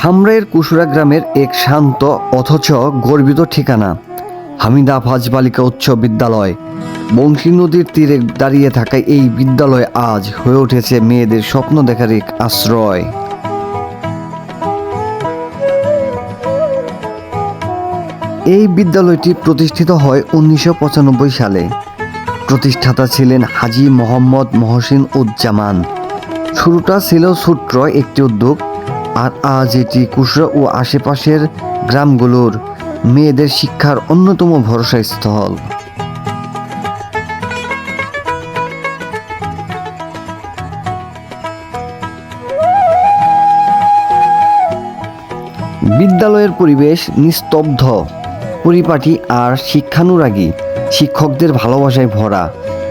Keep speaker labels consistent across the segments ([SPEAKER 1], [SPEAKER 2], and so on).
[SPEAKER 1] ধামরাইয়ের কুসুরা গ্রামের এক শান্ত অথচ গর্বিত ঠিকানা, হামিদা ফাজ বালিকা উচ্চ বিদ্যালয়। বংশী নদীর তীরে দাঁড়িয়ে থাকা এই বিদ্যালয় আজ হয়ে উঠেছে মেয়েদের স্বপ্ন দেখার এক আশ্রয়। এই বিদ্যালয়টি প্রতিষ্ঠিত হয় উনিশশো পঁচানব্বই সালে। প্রতিষ্ঠাতা ছিলেন হাজি মোহাম্মদ মহসিন উজ্জামান। শুরুটা ছিল সূত্র, একটি উদ্যোগ আর আজ এটি কুসরা ও আশেপাশের গ্রামগুলোর মেয়েদের শিক্ষার অন্যতম ভরসা স্থল বিদ্যালয়ের পরিবেশ নিস্তব্ধ, পরিপাটি আর শিক্ষানুরাগী, শিক্ষকদের ভালোবাসায় ভরা।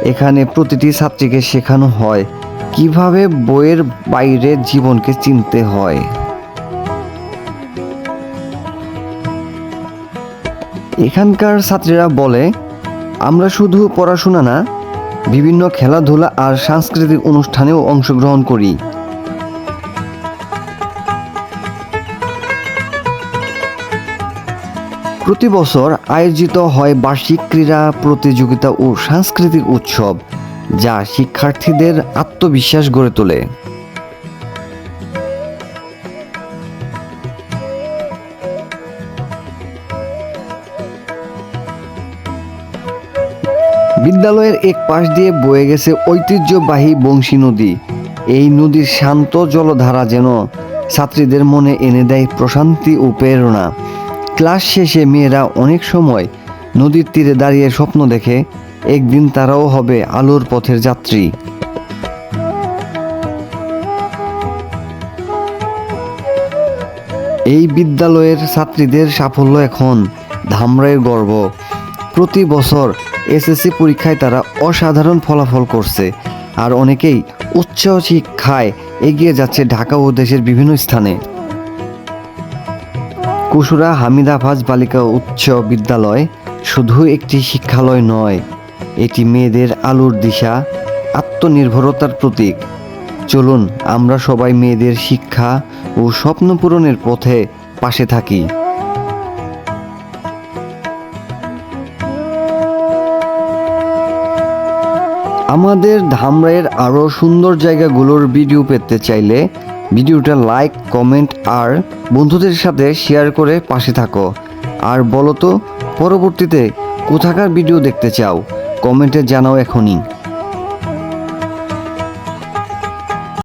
[SPEAKER 1] এখানে প্রতিটি ছাত্রীকে শেখানো হয় কীভাবে বইয়ের বাইরে জীবনকে চিনতে হয়। এখানকার ছাত্রীরা বলে, আমরা শুধু পড়াশোনা না, বিভিন্ন খেলাধুলা আর সাংস্কৃতিক অনুষ্ঠানেও অংশগ্রহণ করি। প্রতি বছর আয়োজিত হয় বার্ষিক ক্রীড়া প্রতিযোগিতা ও সাংস্কৃতিক উৎসব, যা শিক্ষার্থীদের আত্মবিশ্বাস গড়ে তোলে। বিদ্যালয়ের এক পাশ দিয়ে বয়ে গেছে ঐতিহ্যবাহী বংশী নদী। এই নদীর শান্ত জলধারা যেন ছাত্রীদের মনে এনে দেয় প্রশান্তি ও প্রেরণা। ক্লাস শেষে মেয়েরা অনেক সময় নদীর তীরে দাঁড়িয়ে স্বপ্ন দেখে, একদিন তারাও হবে আলোর পথের যাত্রী। এই বিদ্যালয়ের ছাত্রীদের সাফল্য এখন ধামরাইয়ের গর্ব। প্রতি বছর এসএসসি পরীক্ষায় তারা অসাধারণ ফলাফল করছে। আর অনেকেই উচ্চ শিক্ষায় এগিয়ে যাচ্ছে ঢাকা ও দেশের বিভিন্ন স্থানে। কুসুরা হামিদা বালিকা উচ্চ বিদ্যালয় শুধু একটি শিক্ষালয় নয়, এটি মেয়েদের আলোর দিশা, আত্মনির্ভরতার প্রতীক। চলুন আমরা সবাই মেয়েদের শিক্ষা ও স্বপ্ন পূরণের পথে পাশে থাকি। আমাদের ধামরাইয়ের আরও সুন্দর জায়গাগুলোর ভিডিও পেতে চাইলে ভিডিওটা লাইক কমেন্ট আর বন্ধুদের সাথে শেয়ার করে পাশে থাকো। আর বলো তো, পরবর্তীতে কোথাকার ভিডিও দেখতে চাও? কমেন্টে জানাও এখনই।